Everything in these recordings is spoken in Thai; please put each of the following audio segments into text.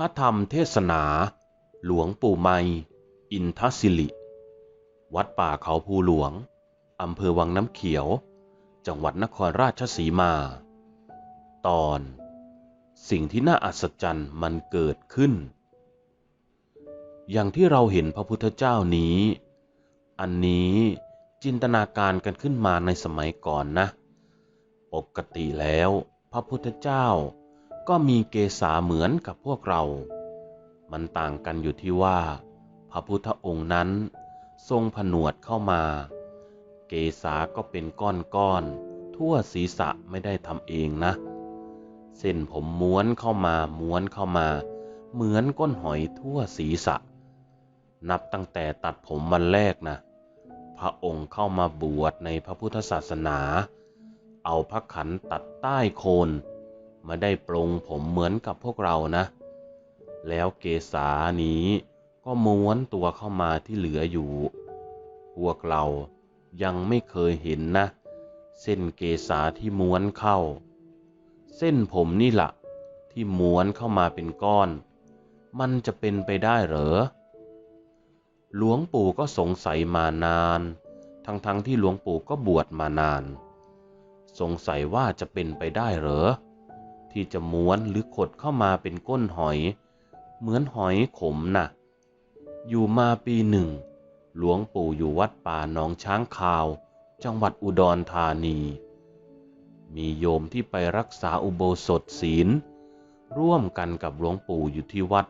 ระธรรมเทศนา หลวงปู่ไมยอินทศิริวัดป่าเขาภูหลวง อำเภอวังน้ำเขียว จังหวัดนครราชสีมา ตอน สิ่งที่น่าอัศจรรย์มันเกิดขึ้น อย่างที่เราเห็นพระพุทธเจ้านี้ อันนี้จินตนาการกันขึ้นมาในสมัยก่อนนะ ปกติแล้วพระพุทธเจ้า ก็มีเกษาเหมือนกับพวกเรา มันต่างกันอยู่ที่ว่า พระพุทธองค์นั้นทรงผนวดเข้ามา เกษาก็เป็นก้อนๆทั่วศีรษะไม่ได้ทำเองนะ เส้นผมม้วนเข้ามาม้วนเข้ามา เหมือนก้นหอยทั่วศีรษะ นับตั้งแต่ตัดผมวันแรกนะ พระองค์เข้ามาบวชในพระพุทธศาสนา เอาพระขันตัดใต้โคน มาได้ปรงผมเหมือนกับพวกเรานะ แล้วเกษานี้ก็ม้วนตัวเข้ามาที่เหลืออยู่ พวกเรายังไม่เคยเห็นนะ เส้นเกษาที่ม้วนเข้า เส้นผมนี่ละ่ะ ที่ม้วนเข้ามาเป็นก้อน มันจะเป็นไปได้เหรอ หลวงปู่ก็สงสัยมานาน ทั้งๆทที่หลวงปู่ก็บวชมานาน สงสัยว่าจะเป็นไปได้เหรอ ที่จะม้วนหรือขดเข้ามาเป็นก้นหอย เหมือนหอยขมนะ่ะ อยู่มาปีหนึ่ง หลวงปู่อยู่วัดป่าหนองช้างคาว จังหวัดอุดรธานี มีโยมที่ไปรักษาอุโบสถศีล ร่วมกันกับหลวงปู่อยู่ที่วัด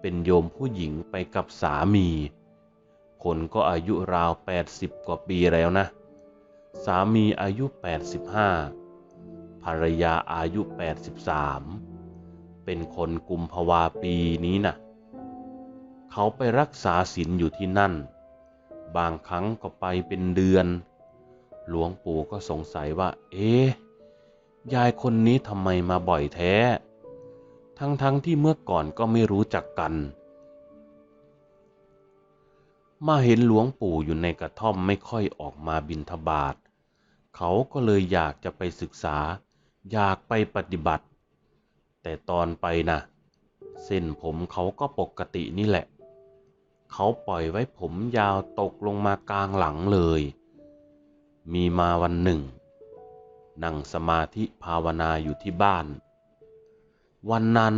เป็นโยมผู้หญิงไปกับสามี คนก็อายุราว 80 กว่าปีแล้วนะ สามีอายุ 85 ภรรยาอายุ 83 เป็นคนกุมภาวาปีนี้นะ่ะ เขาไปรักษาศีลอยู่ที่นั่น บางครั้งก็ไปเป็นเดือน หลวงปู่ก็สงสัยว่า เอ๊ะ ยายคนนี้ทำไมมาบ่อยแท้ ทั้งๆทที่เมื่อก่อนก็ไม่รู้จักกัน มาเห็นหลวงปู่อยู่ในกระท่อมไม่ค่อยออกมาบินทบาทเขาก็เลยอยากจะไปศึกษา อยากไปปฏิบัติ แต่ตอนไปนะเส้นผมเขาก็ปกตินี่แหละ เขาปล่อยไว้ผมยาวตกลงมากลางหลังเลย มีมาวันหนึ่ง นั่งสมาธิภาวนาอยู่ที่บ้าน วันนั้น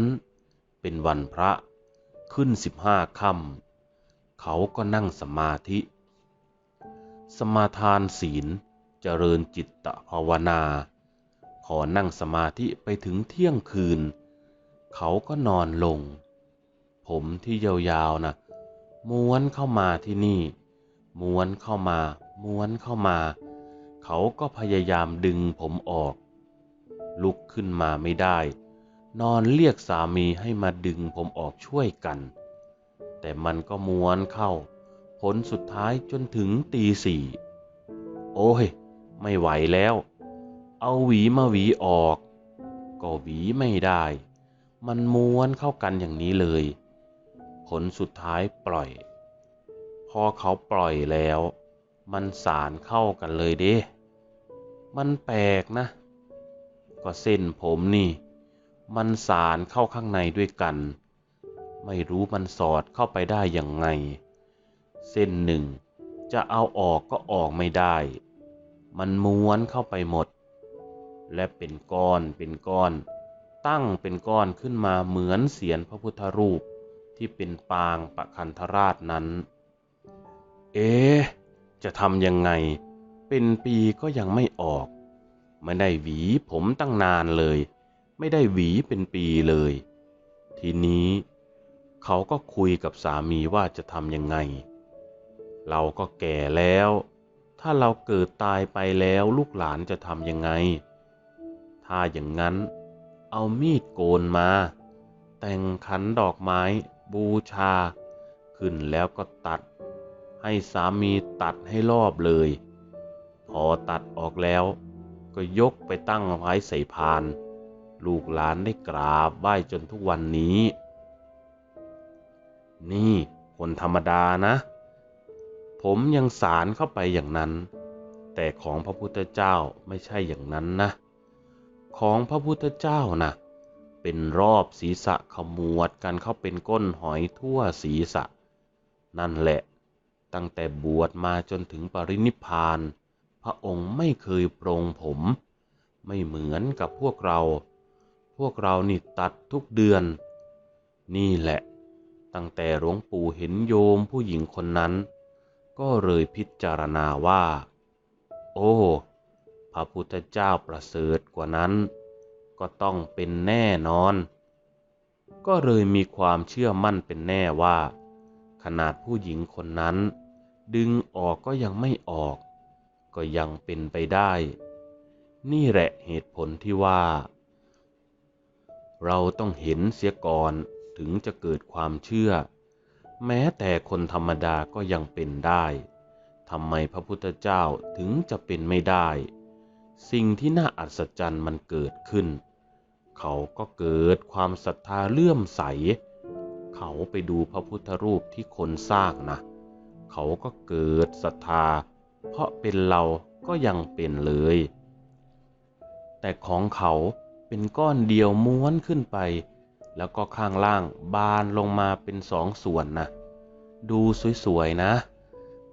เป็นวันพระขึ้นสิบห้าค่ำเขาก็นั่งสมาธิ สมาทานศีลเจริญจิตตภาวนา พอนั่งสมาธิไปถึงเที่ยงคืน เขาก็นอนลง ผมที่ยาวๆนะม้วนเข้ามาที่นี่ ม้วนเข้ามา ม้วนเข้ามา เขาก็พยายามดึงผมออก ลุกขึ้นมาไม่ได้ นอนเรียกสามีให้มาดึงผมออกช่วยกัน แต่มันก็ม้วนเข้า ผลสุดท้ายจนถึงตีสี่ โอ้ย ไม่ไหวแล้ว เอาหวีมาหวีออก ก็หวีไม่ได้ มันม้วนเข้ากันอย่างนี้เลย ผลสุดท้ายปล่อย พอเขาปล่อยแล้ว มันสารเข้ากันเลยเด้ มันแปลกนะ ก็เส้นผมนี่ มันสารเข้าข้างในด้วยกัน ไม่รู้มันสอดเข้าไปได้อย่างไง เส้นหนึ่งจะเอาออกก็ออกไม่ได้ มันม้วนเข้าไปหมด และเป็นก้อนเป็นก้อน ตั้งเป็นก้อนขึ้นมาเหมือนเสียนพระพุทธรูปที่เป็นปางปะคันธราชนั้น เอ๊จะทำยังไง เป็นปีก็ยังไม่ออก ไม่ได้หวีผมตั้งนานเลย ไม่ได้หวีเป็นปีเลย ทีนี้เขาก็คุยกับสามีว่าจะทำยังไง เราก็แก่แล้ว ถ้าเราเกิดตายไปแล้วลูกหลานจะทำยังไง ถ้าอย่างนั้น เอามีดโกนมา แต่งขันดอกไม้บูชา ขึ้นแล้วก็ตัด ให้สามีตัดให้รอบเลย พอตัดออกแล้ว ก็ยกไปตั้งไว้ใส่พาน ลูกหลานได้กราบไหว้จนทุกวันนี้ นี่คนธรรมดานะ ผมยังสารเข้าไปอย่างนั้น แต่ของพระพุทธเจ้าไม่ใช่อย่างนั้นนะ ของพระพุทธเจ้านะ่ะเป็นรอบศีรษะขมวดกันเข้าเป็นก้นหอยทั่วศีรษะ นั่นแหละ ตั้งแต่บวชมาจนถึงปรินิพาน พระองค์ไม่เคยโปรงผม ไม่เหมือนกับพวกเรา พวกเรานี่ตัดทุกเดือน นี่แหละ ตั้งแต่หลวงปู่เห็นโยมผู้หญิงคนนั้น ก็เลยพิจารณาว่า โอ้ ระพุทธเจ้าประเสริฐกว่านั้น ก็ต้องเป็นแน่นอน ก็เลยมีความเชื่อมั่นเป็นแน่ว่า ขนาดผู้หญิงคนนั้น ดึงออกก็ยังไม่ออก ก็ยังเป็นไปได้ นี่แหละเหตุผลที่ว่า เราต้องเห็นเสียก่อนถึงจะเกิดความเชื่อ แม้แต่คนธรรมดาก็ยังเป็นได้ทำไมพระพุทธเจ้าถึงจะเป็นไม่ได้ สิ่งที่น่าอัศจรรย์มันเกิดขึ้น เขาก็เกิดความศรัทธาเลื่อมใส เขาไปดูพระพุทธรูปที่คนสร้างนะ เขาก็เกิดศรัทธา เพราะเป็นเราก็ยังเป็นเลย แต่ของเขาเป็นก้อนเดียวม้วนขึ้นไป แล้วก็ข้างล่างบานลงมาเป็นสองส่วนนะดูสวยๆนะ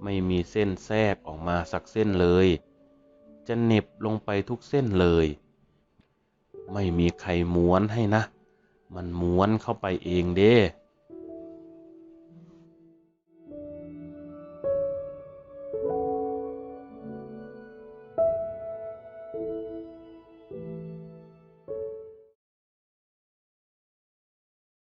ไม่มีเส้นแทรกออกมาสักเส้นเลย จะเหน็บลงไปทุกเส้นเลย ไม่มีใครม้วนให้นะ มันม้วนเข้าไปเองเด้